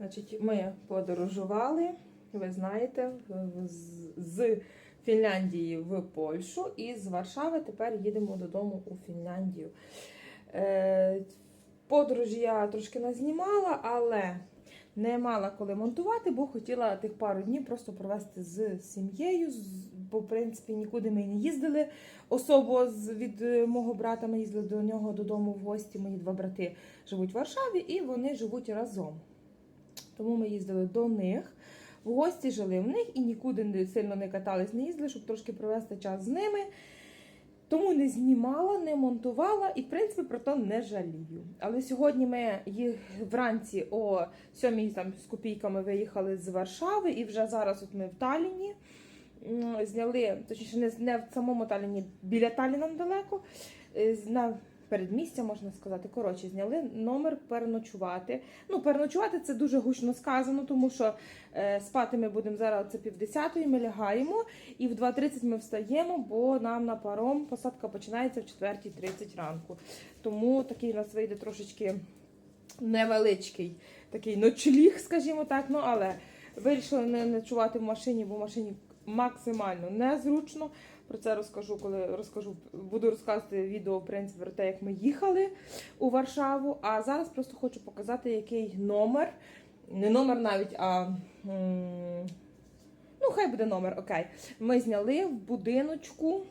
Значить, ми подорожували, ви знаєте, з- Фінляндії в Польщу і з Варшави тепер їдемо додому у Фінляндію. Е, подорожі я трошки назнімала, але не мала коли монтувати, бо хотіла тих пару днів просто провести з сім'єю. Бо, в принципі, нікуди ми не їздили. Особо від е, мого брата ми їздили до нього додому в гості. Мої два брати живуть в Варшаві і вони живуть разом. Тому ми їздили до них. В гості жили в них і нікуди сильно не катались, не їздили, щоб трошки провести час з ними. Тому не знімала, не монтувала і, в принципі, про то не жалію. Але сьогодні ми їх вранці о 7 там, з копійками виїхали з Варшави, і вже зараз от ми в Талліні. М, Зняли, точніше, не, в самому Талліні, біля Талліна недалеко. е, передмістя, можна сказати. Коротше, зняли номер переночувати. Ну, переночувати це дуже гучно сказано, тому що е, спати ми будемо зараз це півдесятої, ми лягаємо, і в 2.30 ми встаємо, бо нам на паром посадка починається в 4.30 ранку. Тому такий у нас вийде трошечки невеличкий такий ночліг, скажімо так. Ну, але вирішили не ночувати в машині, бо в машині максимально незручно. Про це розкажу, коли розкажу, буду розказувати відео в принципі про те, як ми їхали у Варшаву. А зараз просто хочу показати, який номер. Не номер навіть, а ну, хай буде номер, окей. Ми зняли в будиночку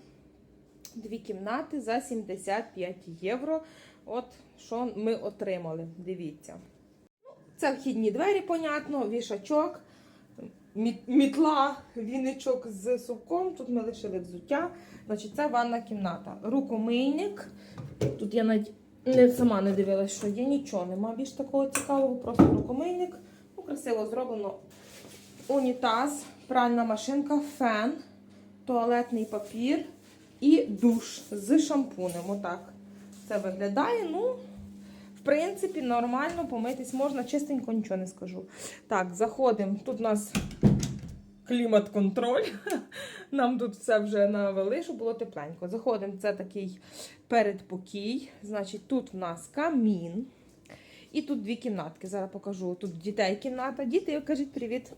дві кімнати за 75 євро. От що ми отримали. Дивіться. Ну, Це вхідні двері, понятно, вішачок, мітла, віничок з сувком. Тут ми лишили взуття. Значить, це ванна кімната. Рукомийник. Тут я не сама не дивилась, що є нічого, нема більш такого цікавого, просто рукомийник. Ну, красиво зроблено. Унітаз, пральна машинка, фен, туалетний папір і душ з шампунем. Отак це виглядає. Ну, в принципі, нормально помитись можна, чистенько нічого не скажу. Так, заходимо. Тут у нас клімат-контроль. Нам тут все вже навели, щоб було тепленько. Заходимо, це такий передпокій. Значить, тут в нас камін. І тут дві кімнатки. Зараз покажу. Тут дітей кімната. Діти, кажіть привіт.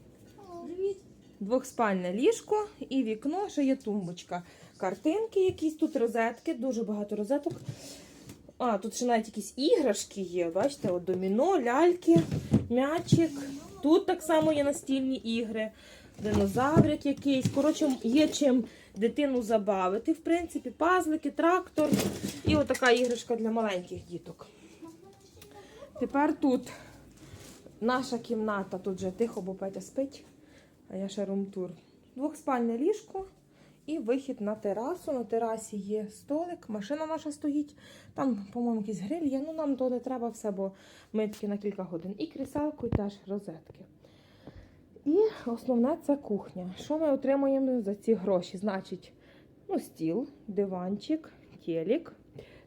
Привіт. Двохспальне ліжко і вікно, ще є тумбочка. Картинки якісь, тут розетки, дуже багато розеток. А, тут ще навіть якісь іграшки є. Бачите, от доміно, ляльки, м'ячик. Тут так само є настільні ігри, динозаврик якийсь. Коротше, є чим дитину забавити. В принципі, пазлики, трактор і отака іграшка для маленьких діток. Тепер тут наша кімната, тут вже тихо, бо Петя спить, а я ще румтур. Двохспальне ліжко і вихід на терасу. На терасі є столик, машина наша стоїть. Там, по-моєму, якийсь гриль є. Ну нам то не треба все, бо ми на кілька годин. І кріселку, і теж розетки. І основне це кухня. Що ми отримуємо за ці гроші? Значить, ну, стіл, диванчик, телек.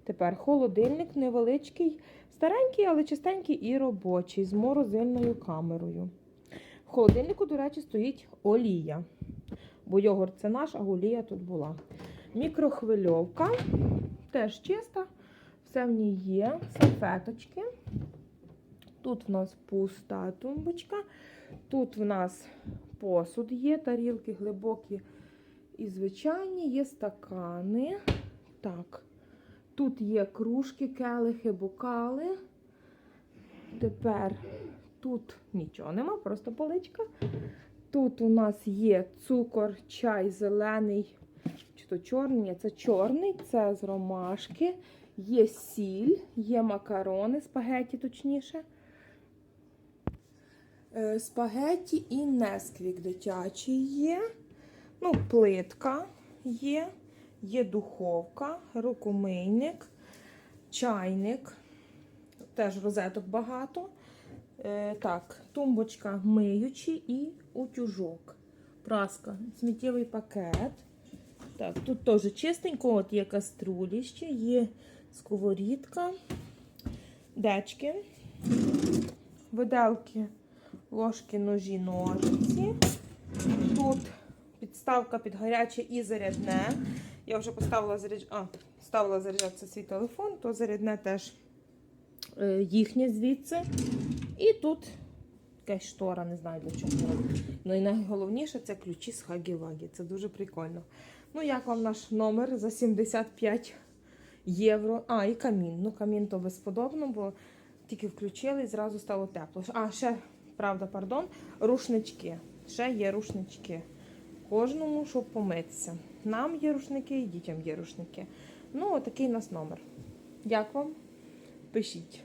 Тепер холодильник невеличкий, старенький, але чистенький і робочий з морозильною камерою. В холодильнику, до речі, стоїть олія. Бо йогурт це наш, а олія тут була. Мікрохвильовка теж чиста, все в ній є. Салфеточки. Тут в нас пуста тумбочка. Тут в нас посуд є, тарілки глибокі і звичайні, є стакани. Так. Тут є кружки, келихи, бокали. Тепер тут нічого нема, просто поличка. Тут у нас є цукор, чай зелений, чи то чорний, це чорний, це з ромашки. Є сіль, є макарони, спагеті точніше. Е, Спагеті і несквік дитячий є. Ну, плитка є, є духовка, рукомийник, чайник. Теж розеток багато. Е, так, тумбочка миючі і утюжок. Праска, сміттєвий пакет. Так, тут теж чистенько, от є каструлі ще, є сковорідка, дечки, виделки, ложки, ножі, ножиці. Тут підставка під гаряче і зарядне. Я вже поставила заряд... а, ставила заряджатися свій телефон, то зарядне теж е, їхнє звідси. І тут якась штора, не знаю для чого. Ну і найголовніше це ключі з Хагі-Вагі. Це дуже прикольно. Ну, як вам наш номер за 75 євро? А, і камін. Ну, камін то безподобно, бо тільки включили і зразу стало тепло. А, ще, правда, пардон, рушнички. Ще є рушнички. Кожному, щоб помитися. Нам є рушники і дітям є рушники. Ну, отакий у нас номер. Як вам? Пишіть.